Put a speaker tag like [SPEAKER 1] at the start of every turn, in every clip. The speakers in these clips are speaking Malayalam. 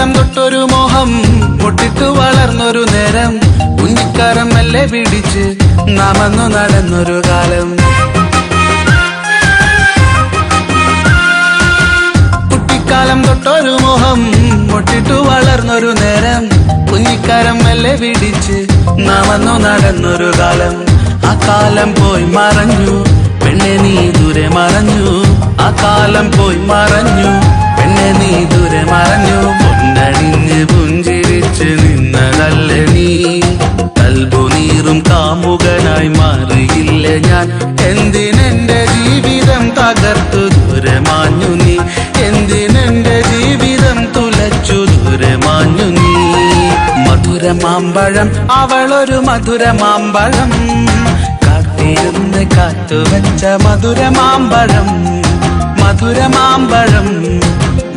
[SPEAKER 1] കുട്ടിക്കാലം തൊട്ടൊരു മോഹം. പൊട്ടിട്ടു വളർന്നൊരു നേരം. കുഞ്ഞിക്കാരം മെല്ലെ പിടിച്ച് നാമന്നു നടന്നൊരു കാലം. കുട്ടിക്കാലം തൊട്ടൊരു മോഹം. പൊട്ടിട്ടു വളർന്നൊരു നേരം. കുഞ്ഞിക്കാരം മെല്ലെ പിടിച്ച് നാമന്നു നടന്നൊരു കാലം. ആ കാലം പോയി മറഞ്ഞു. പെണ്ണെ നീ ദൂരെ മറഞ്ഞു. ആ കാലം പോയി മറഞ്ഞു. പെണ്ണെ നീ ദൂരെ മറഞ്ഞു. മാറിയില്ല ഞാൻ എന്തിനെന്റെ ജീവിതം തകർത്തു? ദൂരെ മാഞ്ഞു നീ. എന്തിനെന്റെ ജീവിതം തുലച്ചു? ദൂരെ മാഞ്ഞു നീ. മധുരമാമ്പഴം അവളൊരു മധുര മാമ്പഴം കാത്തിരുന്ന് കാത്തുവെച്ച മധുര മാമ്പഴം മധുര മാമ്പഴം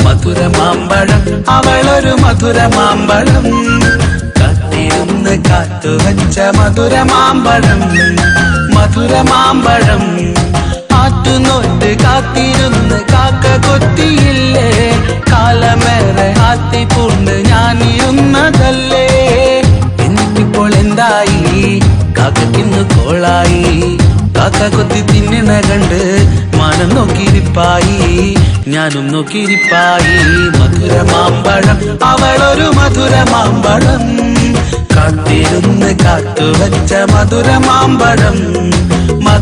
[SPEAKER 1] മധുര മാമ്പഴം അവളൊരു മധുര മാമ്പഴം കാത്തിരുന്ന് മധുര മധുരമാമ്പഴം. മധുരമാമ്പഴം. ആറ്റുനോറ്റ് കാത്തിരുന്ന് കാക്ക കൊത്തിയില്ലേ? കാലമേറെ ആത്തിപ്പൂണ്ട് ഞാനിരുന്നതല്ലേ? എനിക്കിപ്പോൾ എന്തായി? കാക്ക കാക്കക്കിന്ന് കോളായി. കാക്ക കൊത്തി തിന്നണ കണ്ട് മാനം നോക്കിയിരിപ്പായി. ഞാനും നോക്കിയിരിപ്പായി. മധുരമാമ്പഴം അവളൊരു മധുരമാമ്പഴം. കാത്തിരുന്ന് കാത്തുവച്ച മധുരമാമ്പഴം.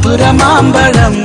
[SPEAKER 1] மதுர மாம்பழம்